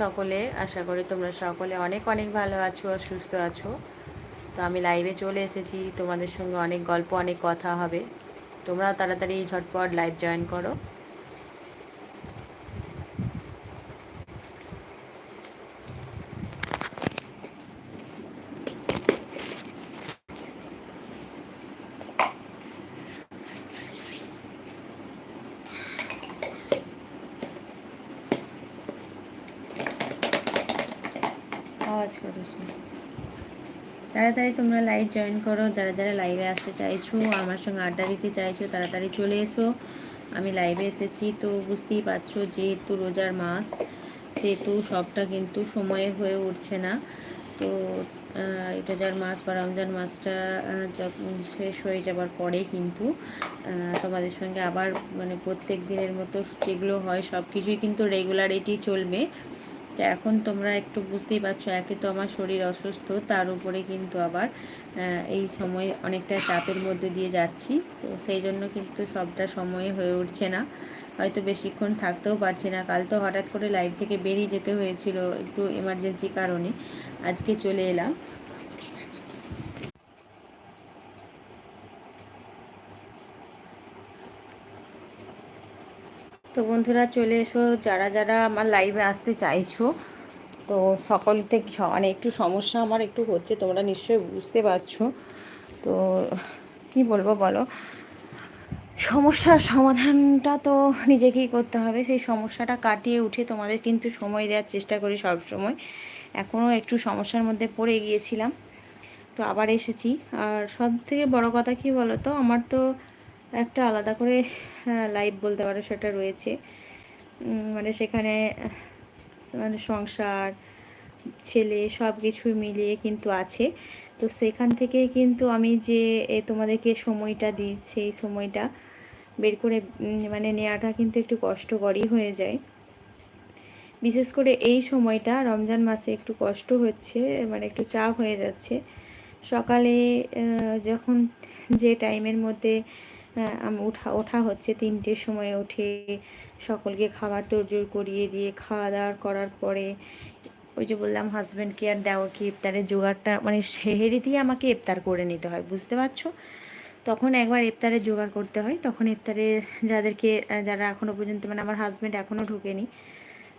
সকলে, আশা করি তোমরা সকলে অনেক অনেক ভালো আছো আর সুস্থ আছো। তো আমি লাইভে চলে এসেছি, তোমাদের সঙ্গে অনেক গল্প, অনেক কথা হবে। তোমরা তাড়াতাড়ি ঝটপট লাইভ জয়েন করো। তাড়াতাড়ি তোমরা লাইভ জয়েন করো। যারা যারা লাইভে আসতে চাইছো, আমার সঙ্গে আড্ডা দিতে চাইছো, তাড়াতাড়ি চলে এসো। আমি লাইভে এসেছি, তো বুঝতেই পারছ যেহেতু রোজার মাস, সেহেতু সবটা কিন্তু সময়ে হয়ে উঠছে না। তো রোজার মাস বা রমজান মাসটা শেষ হয়ে যাবার পরে কিন্তু তোমাদের সঙ্গে আবার মানে প্রত্যেক দিনের মতো যেগুলো হয় সব কিছুই কিন্তু রেগুলারিটি চলবে। তো এখন তোমরা একটু বুঝতেই পারছ, একে তো আমার শরীর অসুস্থ, তার উপরে কিন্তু আবার এই সময় অনেকটা চাপের মধ্যে দিয়ে যাচ্ছি। তো সেই জন্য কিন্তু সবটা সময়ে হয়ে উঠছে না। হয়তো বেশিক্ষণ থাকতেও পারছি না। কাল তো হঠাৎ করে লাইট থেকে বেরিয়ে যেতে হয়েছিল একটু এমার্জেন্সি কারণে। আজকে চলে এলাম। তো বন্ধুরা চলে এসো, যারা যারা আমার লাইভে আসতে চাইছো, তো সকল থেকে মানে একটু সমস্যা আমার একটু হচ্ছে, তোমরা নিশ্চয়ই বুঝতে পারছ। তো কি বলব বলো? সমস্যার সমাধানটা তো নিজেকেই করতে হবে, সেই সমস্যাটা কাটিয়ে উঠে তোমাদের কিন্তু সময় দেওয়ার চেষ্টা করি সব সময় এখনও একটু সমস্যার মধ্যে পড়ে গিয়েছিলাম, তো আবার এসেছি। আর সব থেকে বড় কথা কি বলো তো আমার তো একটা আলাদা করে লাইফ বলতে পারো সেটা রয়েছে। মানে সেখানে মানে সংসার, ছেলে সব কিছু মিলিয়ে কিন্তু আছে। তো সেখান থেকে কিন্তু আমি যে তোমাদেরকে সময়টা দিই সেই সময়টা বের করে মানে নেওয়াটা কিন্তু একটু কষ্টকরই হয়ে যায়। বিশেষ করে এই সময়টা রমজান মাসে একটু কষ্ট হচ্ছে মানে একটু চাপ হয়ে যাচ্ছে। সকালে যখন যে টাইমের মধ্যে আমি উঠা ওঠা হচ্ছে তিনটের সময় উঠে সকলকে খাবার তোরজোর করিয়ে দিয়ে খাওয়া দাওয়া করার পরে ওই যে বললাম হাজব্যান্ডকে আর দেওয়াকে ইফতারের জোগাড়টা মানে সেহেরি দিয়ে আমাকে ইফতার করে নিতে হয়, বুঝতে পারছ? তখন একবার ইফতারের জোগাড় করতে হয়, তখন ইফতারে যাদেরকে যারা এখনও পর্যন্ত মানে আমার হাজব্যান্ড এখনও ঢুকেনি,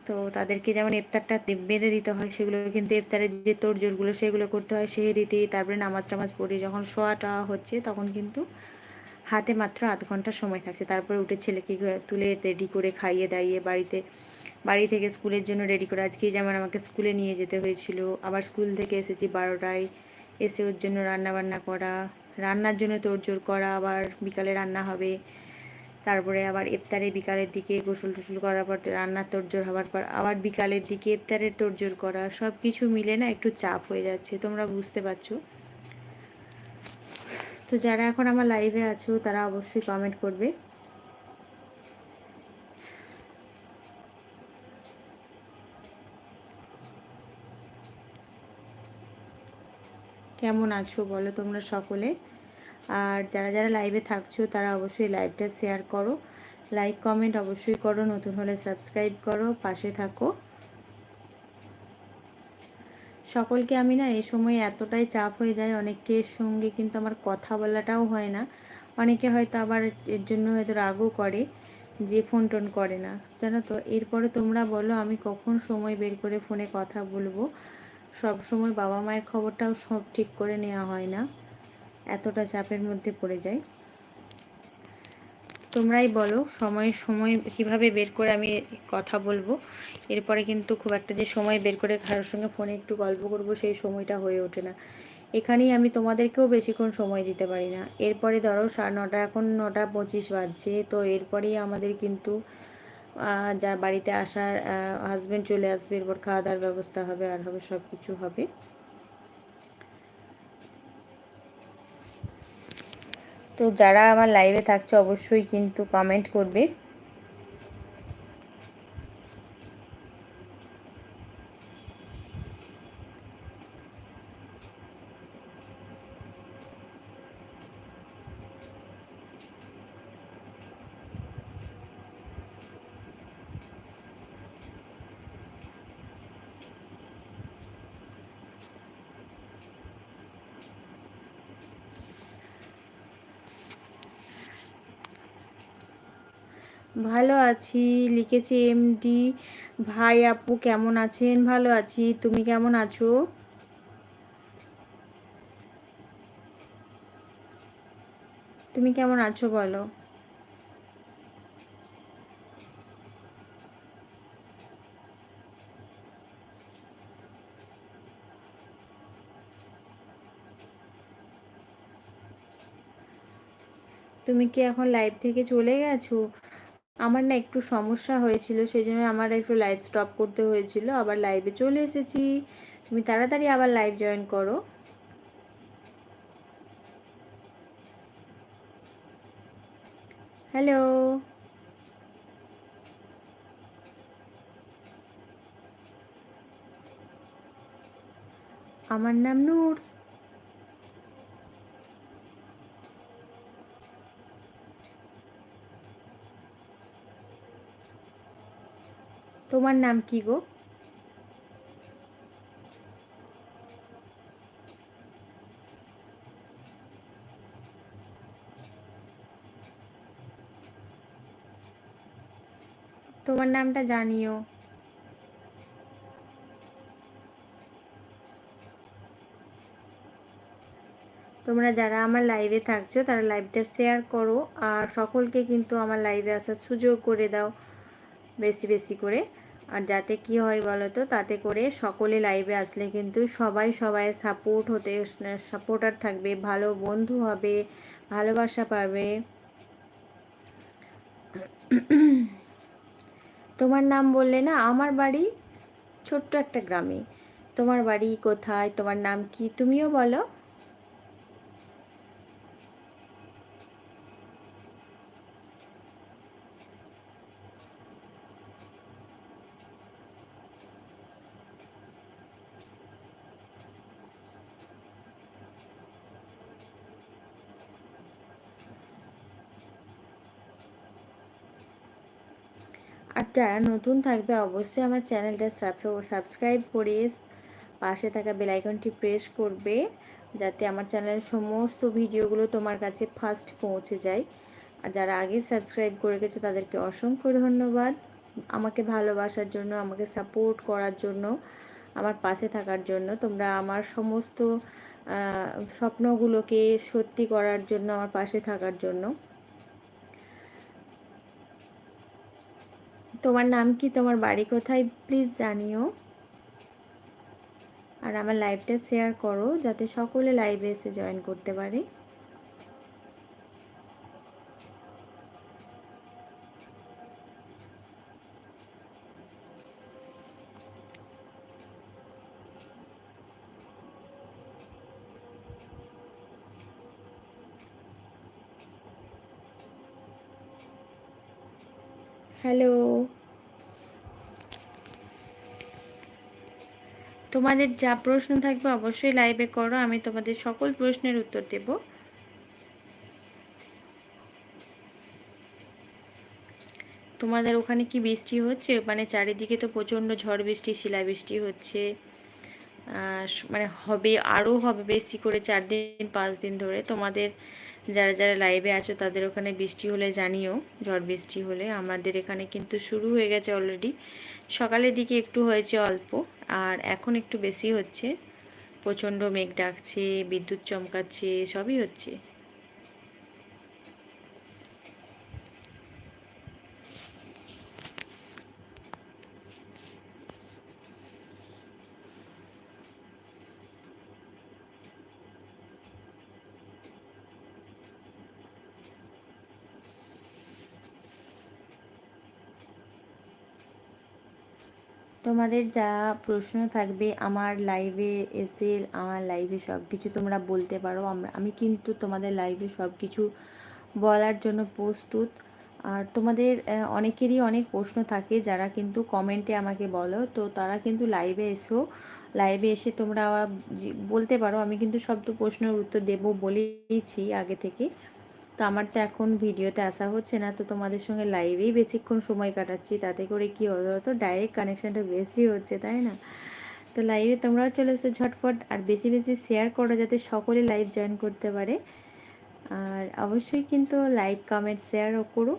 তো তাদেরকে যেমন ইফতারটা বেঁধে দিতে হয়, সেগুলো কিন্তু ইফতারের যে তোড়জোড়গুলো সেগুলো করতে হয় সেহেরিতেই, তারপরে নামাজ টামাজ পড়ে যখন শোয়াটা হচ্ছে তখন কিন্তু হাতে মাত্র আধ ঘণ্টা সময় থাকছে। তারপরে উঠে ছেলেকে তুলে রেডি করে খাইয়ে দাইয়ে বাড়িতে, বাড়ি থেকে স্কুলের জন্য রেডি করে আজকে যেমন আমাকে স্কুলে নিয়ে যেতে হয়েছিল। আবার স্কুল থেকে এসেছি বারোটায়, এসে ওর জন্য রান্না বান্না করা, রান্নার জন্য তোড়জোড় করা, আবার বিকালে রান্না হবে। তারপরে আবার ইফতারে বিকালের দিকে গোসল টোসল করার পর রান্নার তোড়জোড় হওয়ার পর আবার বিকালের দিকে ইফতারের তোড়জোড় করা সব কিছু মিলে না একটু চাপ হয়ে যাচ্ছে। তোমরা বুঝতে পারছ? তো যারা এখন আমার লাইভে আছো, তারা অবশ্যই কমেন্ট করবে। কেমন আছো বলো তোমরা সকলে? আর যারা যারা লাইভে থাকছো, তারা অবশ্যই লাইভটা শেয়ার করো। লাইক কমেন্ট অবশ্যই করো, নতুন হলে সাবস্ক্রাইব করো, পাশে থাকো। সকলকে আমি না এই সময় এতটাই চাপ হয়ে যায়, অনেকের সঙ্গে কিন্তু আমার কথা বলাটাও হয় না। অনেকে হয়তো আবার এর জন্য হয়তো রাগও করে যে ফোন টোন করে না। জানো তো, এরপরে তোমরা বলো আমি কখন সময় বের করে ফোনে কথা বলব। সব সময় বাবা মায়ের খবরটাও সব ঠিক করে নেওয়া হয় না। এতটা চাপের মধ্যে পড়ে যায় তোমরাই বলো, সময় সময় কীভাবে বের করে আমি কথা বলব। এরপরে কিন্তু খুব একটা যে সময় বের করে কারোর সঙ্গে ফোনে একটু গল্প করব, সেই সময়টা হয়ে ওঠে না। এখানেই আমি তোমাদেরকেও বেশিক্ষণ সময় দিতে পারি না। এরপরে ধরো সাড়ে নটা, এখন নটা পঁচিশ বাজছে, তো এরপরেই আমাদের কিন্তু যার বাড়িতে আসার হাজব্যান্ড চলে আসবে, এরপর খাওয়া দাওয়ার ব্যবস্থা হবে, আর হবে সব কিছু হবে। তো যারা আমার লাইভে থাকছে অবশ্যই কিন্তু কমেন্ট করবে। ভালো আছি, লিখেছে এমডি ভাই আপু কেমন আছেন? ভালো আছি। তুমি কেমন আছো? তুমি কেমন আছো বলো? তুমি কি এখন লাইভ থেকে চলে গেছো? আমার না একটু সমস্যা হয়েছিল সেই জন্য আমার একটু লাইভ স্টপ করতে হয়েছিল। আবার লাইভে চলে এসেছি। তুমি তাড়াতাড়ি আবার লাইভ জয়েন করো। হ্যালো আমার নাম নূর। তোমার নাম কি গো? তোমার নামটা জানিও। তোমরা যারা আমার লাইভে থাকছো, তারা লাইভটা শেয়ার করো, আর সকলকে কিন্তু আমার লাইভে আসার সুযোগ করে দাও, বেশি বেশি করে। আর যাতে কি হয় বলো তো তাতে করে সকলে লাইভে আসলে কিন্তু সবাই সবাই সাপোর্ট হতে সাপোর্টার থাকবে, ভালো বন্ধু হবে, ভালোবাসা পাবে। তোমার নাম বললে না, আমার বাড়ি ছোট্ট একটা গ্রামে। তোমার বাড়ি কোথায়? তোমার নাম কি? তুমিও বলো। যারা নতুন থাকবে, অবশ্যই আমার চ্যানেলটা সাবস্ক্রাইব করে পাশে থাকা বেলাইকনটি প্রেস করবে, যাতে আমার চ্যানেলের সমস্ত ভিডিওগুলো তোমার কাছে ফার্স্ট পৌঁছে যায়। আর যারা আগে সাবস্ক্রাইব করে গেছে, তাদেরকে অসংখ্য ধন্যবাদ। আমাকে ভালোবাসার জন্য, আমাকে সাপোর্ট করার জন্য, আমার পাশে থাকার জন্য, তোমরা আমার সমস্ত স্বপ্নগুলোকে সত্যি করার জন্য, আমার পাশে থাকার জন্য। তোমার নাম কি? তোমার বাড়ি কোথায়? প্লিজ জানিও। আর আমার লাইভটা শেয়ার করো, যাতে সকলে লাইভে এসে জয়েন করতে পারে। হ্যালো। তোমাদের যা প্রশ্ন থাকবে অবশ্যই লাইভে করো, আমি তোমাদের সকল প্রশ্নের উত্তর দেব। তোমাদের ওখানে কি বৃষ্টি হচ্ছে? মানে চারিদিকে তো প্রচণ্ড ঝড় বৃষ্টি শিলা বৃষ্টি হচ্ছে মানে হবে, আরও হবে বেশি করে চার দিন, পাঁচ দিন ধরে। তোমাদের যারা যারা লাইভে আছো, তাদের ওখানে বৃষ্টি হলে জানিও, ঝড় বৃষ্টি হলে। আমাদের এখানে কিন্তু শুরু হয়ে গেছে অলরেডি সকালের দিকে একটু হয়েছে অল্প, আর এখন একটু বেশি হচ্ছে। প্রচণ্ড মেঘ ডাকছে, বিদ্যুৎ চমকাচ্ছে, সবই হচ্ছে। তোমাদের যা প্রশ্ন থাকবে আমার লাইভে এসে, আমার লাইভে সব কিছু তোমরা বলতে পারো। আমরা, আমি কিন্তু তোমাদের লাইভে সব কিছু বলার জন্য প্রস্তুত। আর তোমাদের অনেকেরই অনেক প্রশ্ন থাকে, যারা কিন্তু কমেন্টে আমাকে বলো। তো তারা কিন্তু লাইভে এসো। লাইভে এসে তোমরা বলতে পারো, আমি কিন্তু সব তো প্রশ্নের উত্তর দেবো বলেইছি আগে থেকে। তো আমার তো এখন ভিডিওতে আসা হচ্ছে না, তো তোমাদের সঙ্গে লাইভেই বেশিক্ষণ সময় কাটাচ্ছি, তাতে করে কি হলো তো ডাইরেক্ট কানেকশানটা বেশি হচ্ছে, তাই না? তো লাইভে তোমরাও চলে এসো ঝটপট, আর বেশি বেশি শেয়ার করো যাতে সকলে লাইভ জয়েন করতে পারে। আর অবশ্যই কিন্তু লাইক কমেন্ট শেয়ারও করো।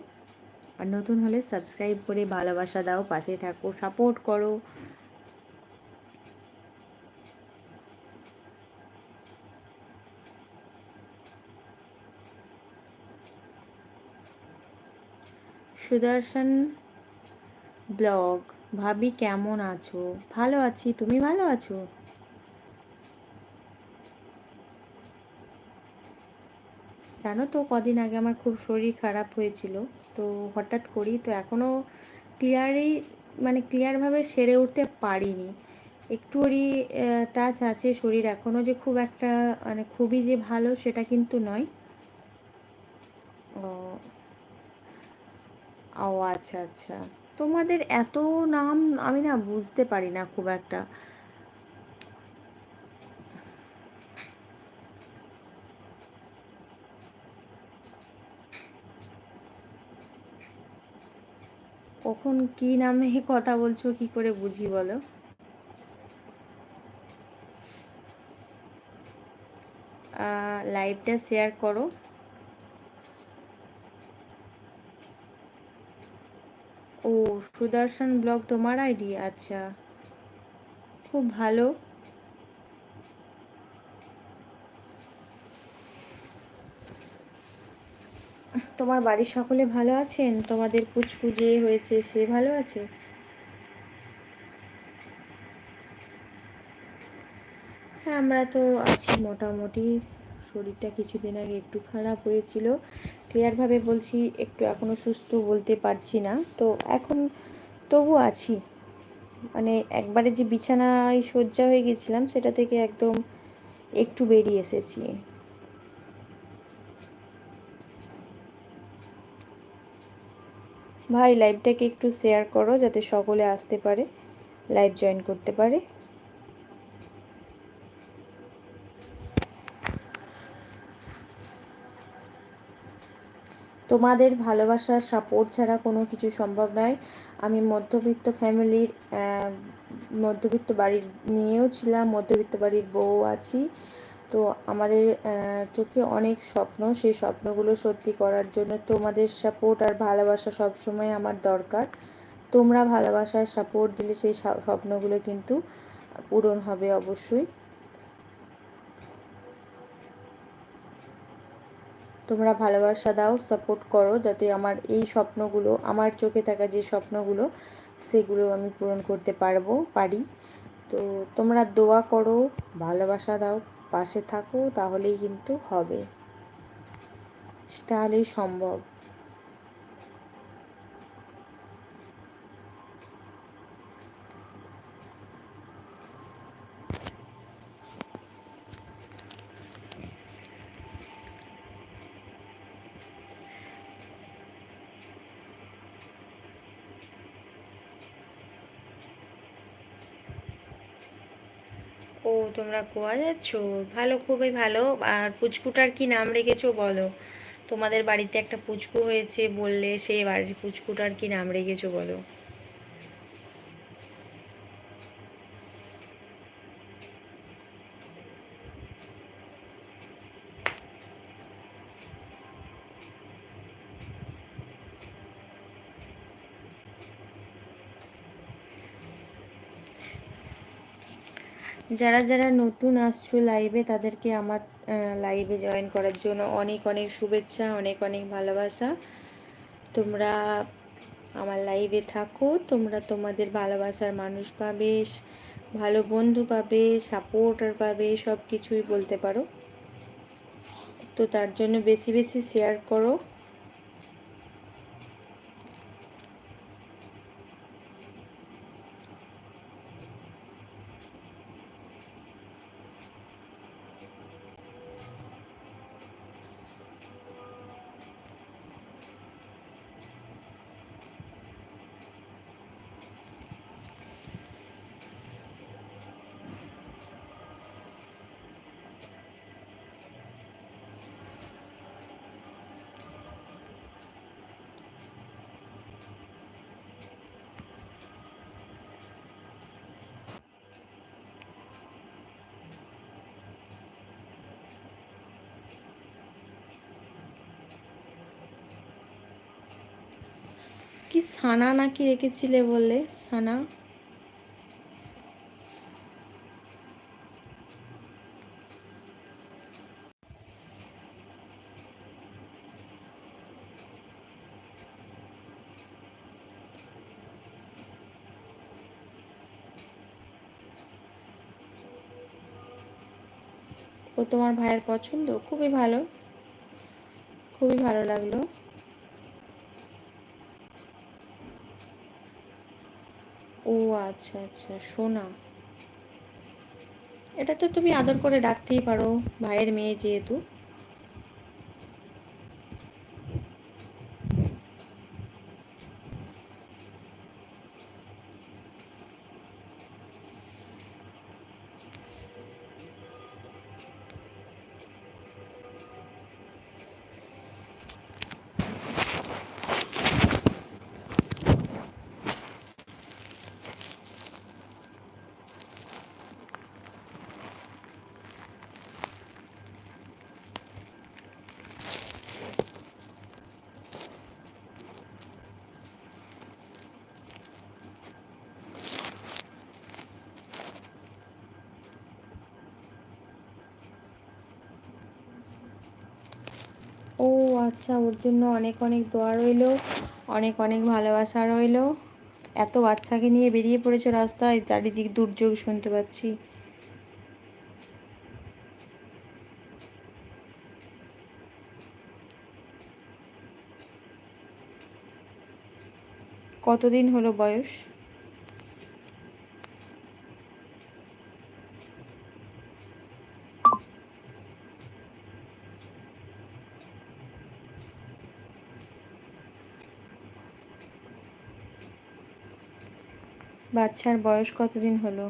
আর নতুন হলে সাবস্ক্রাইব করে ভালোবাসা দাও, পাশে থাকো সাপোর্ট করো। সুদর্শন ব্লগ। ভাবি, কেমন আছো? ভালো আছি। তুমি ভালো আছো? জানো তো, কদিন আগে আমার খুব শরীর খারাপ হয়েছিল। তো হঠাৎ করি তো এখনও ক্লিয়ারই মানে ক্লিয়ারভাবে সেরে উঠতে পারিনি। একটু ওরই টাচ আছে শরীর এখনও যে খুব একটা মানে খুবই যে ভালো সেটা কিন্তু নয়। ও আচ্ছা আচ্ছা। তোমাদের এত নাম আমি না বুঝতে পারি না খুব একটা। কখন কি নামে কথা বলছো, কি করে বুঝি বলো? লাইভটা শেয়ার করো। ও, সুদর্শন ব্লগ তোমার আইডি? আচ্ছা। খুব ভালো। তোমার বাড়ির সকলে ভালো আছেন? তোমাদের পুচকুজে হয়েছে, সে ভালো আছে? হ্যাঁ আমরা তো আছি মোটামুটি। শরীরটা কিছুদিন আগে একটু খারাপ হয়েছিল। ক্লিয়ারভাবে বলছি, একটু এখনও সুস্থ বলতে পারছি না। তো এখন তবু আছি। মানে একবারে যে বিছানায় শয্যা হয়ে গেছিলাম, সেটা থেকে একদম একটু বেরিয়ে এসেছি। ভাই লাইভটাকে একটু শেয়ার করো, যাতে সকলে আসতে পারে লাইভ জয়েন করতে পারে। তোমাদের ভালোবাসার সাপোর্ট ছাড়া কোনো কিছু সম্ভব নয়। আমি মধ্যবিত্ত ফ্যামিলির মধ্যবিত্ত বাড়ির মেয়েও ছিলাম, মধ্যবিত্ত বাড়ির বউ আছি। তো আমাদের চোখে অনেক স্বপ্ন, সেই স্বপ্নগুলো সত্যি করার জন্য তোমাদের সাপোর্ট আর ভালোবাসা সবসময় আমার দরকার। তোমরা ভালোবাসার সাপোর্ট দিলে সেই স্বপ্নগুলো কিন্তু পূরণ হবে অবশ্যই। তোমরা ভালোবাসা দাও সাপোর্ট করো, যাতে আমার এই স্বপ্নগুলো, আমার চোখে থাকা যে স্বপ্নগুলো, সেগুলো আমি পূরণ করতে পারব, পারি। তো তোমরা দোয়া করো, ভালোবাসা দাও, পাশে থাকো, তাহলেই কিন্তু হবে। তাহলেই সম্ভব ও তোমরা কোয়া যাচ্ছ? ভালো, খুবই ভালো। আর পুচকুটার কি নাম রেখেছো বলো? তোমাদের বাড়িতে একটা পুচকু হয়েছে বললে সেই বাড়ির পুচকুটার কি নাম রেখেছো বলো? যারা যারা নতুন আসছো লাইভে তাদেরকে আমার লাইভে জয়েন করার জন্য অনেক অনেক শুভেচ্ছা, অনেক অনেক ভালোবাসা। তোমরা আমার লাইভে থাকো, তোমরা তোমাদের ভালোবাসার মানুষ পাবে, ভালো বন্ধু পাবে সাপোর্টার পাবে সব কিছুই বলতে পারো। তো তার জন্য বেশি বেশি শেয়ার করো। সানা নাকি রেখেছিলে বললে? সানা? ও তোমার ভাইয়ের পছন্দ? খুবই ভালো। খুবই ভালো লাগল। ও আচ্ছা আচ্ছা সোনা। এটা তো তুমি আদর করে ডাকতেই পারো ভাইয়ের মেয়ে যেহেতু। আচ্ছা ওর জন্য অনেক অনেক দোয়া রইল, অনেক অনেক ভালোবাসা রইল। এত বাচ্চাকে নিয়ে বেরিয়ে পড়েছো রাস্তায়, চারিদিক দুর্যোগ শুনতে পাচ্ছি। কতদিন হলো বয়স? বাচ্চার বয়স কতদিন হলো?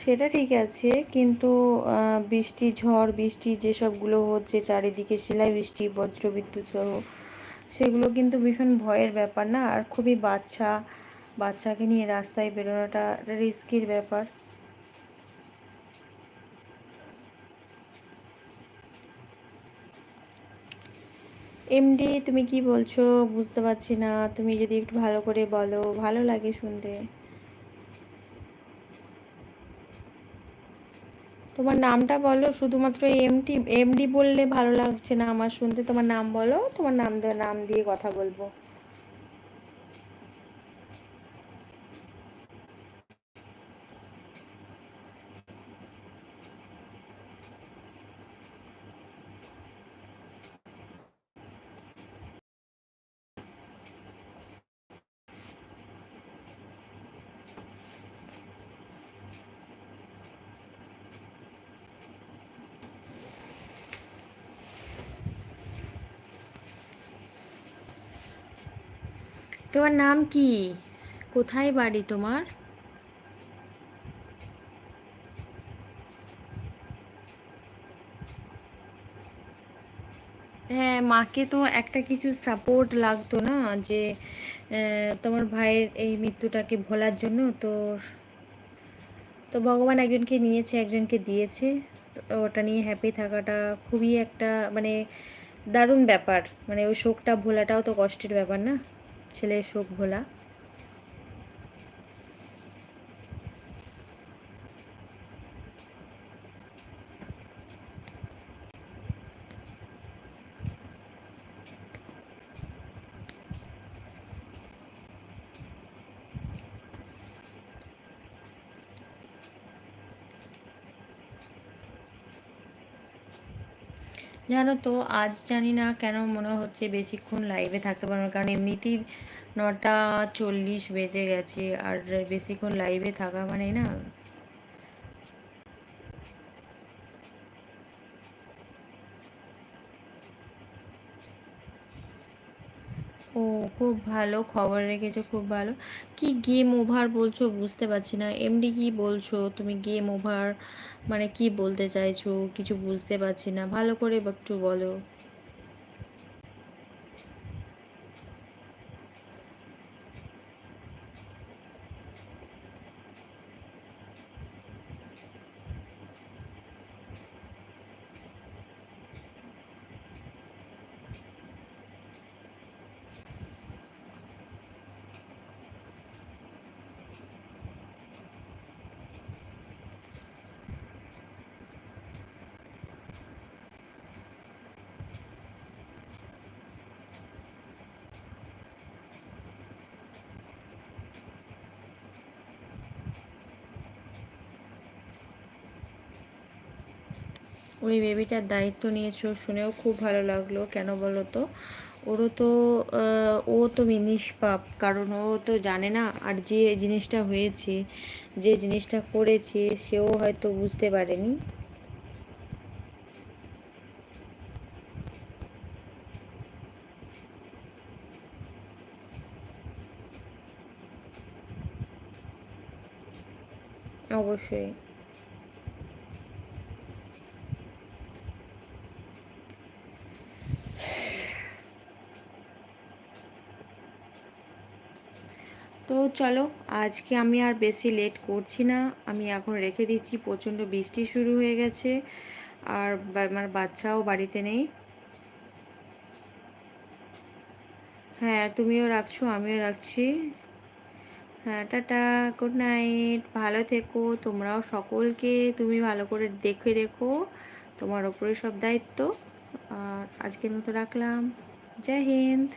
সেটা ঠিক আছে, কিন্তু বৃষ্টি, ঝড়, বৃষ্টি যেসবগুলো হচ্ছে চারিদিকে সেলাই বৃষ্টি, বজ্রবিদ্যুৎ সহ, সেগুলো কিন্তু ভীষণ ভয়ের ব্যাপার না? আর খুবই বাচ্চা, বাচ্চাকে নিয়ে রাস্তায় বেরোনোটা রিস্কির ব্যাপার। এমডি তুমি কি বলছো? বুঝতে পারছি না। তুমি যদি একটু ভালো করে বলো, ভালো লাগে শুনতে। তোমার নামটা বলো, শুধুমাত্র এমটি এমডি বললে ভালো লাগছে না আমার শুনতে। তোমার নাম বলো, তোমার নাম নাম দিয়ে কথা বলব। তোমার নাম কি? কোথায় বাড়ি তোমার? হ্যাঁ মাকে তো একটা কিছু সাপোর্ট লাগতো না যে তোমার ভাইয়ের এই মৃত্যুটাকে ভোলার জন্য। তো তো ভগবান একজনকে নিয়েছে, একজনকে দিয়েছে। ওটা নিয়ে হ্যাপি থাকাটা খুবই একটা মানে দারুণ ব্যাপার। মানে ওই শোকটা, ভোলাটাও তো কষ্টের ব্যাপার না? ছেলের শোক ভোলা জানো তো, আজ জানি না কেন মনে হচ্ছে বেশিক্ষণ লাইভে থাকতে পারব কারণ এমনিতেই নটা চল্লিশ বেজে গেছে, আর বেশিক্ষণ লাইভে থাকা মানে না খুব ভালো, খবর রেখেছো খুব ভালো। কি গেম ওভার বলছো বুঝতে পারছি না। এমডি কি বলছো? তুমি গেম ওভার মানে কি বলতে চাইছো? কিছু বুঝতে পারছি না। ভালো করে একটু বলো। ওই বেবিটার দায়িত্ব নিয়েছো, শুনেও খুব ভালো লাগল। কেন বলো তো? ওরও তো ও তো নিষ্পাপ, কারণ ও তো জানে না আর যে জিনিসটা হয়েছে, যে জিনিসটা করেছে, সেও হয়তো বুঝতে পারেনি। অবশ্যই। তো চলো, আজকে আমি আর বেশি লেট করছি না। আমি এখন রেখে দিচ্ছি, প্রচণ্ড বৃষ্টি শুরু হয়ে গেছে। আর আমার বাচ্চাও বাড়িতে নেই। হ্যাঁ তুমিও রাখছো, আমিও রাখছি। হ্যাঁ টাটা গুড নাইট ভালো থেকো। তোমরাও সকলকে তুমি ভালো করে দেখে রেখো। তোমার ওপরে সব দায়িত্ব। আর আজকের মতো রাখলাম। জয় হিন্দ।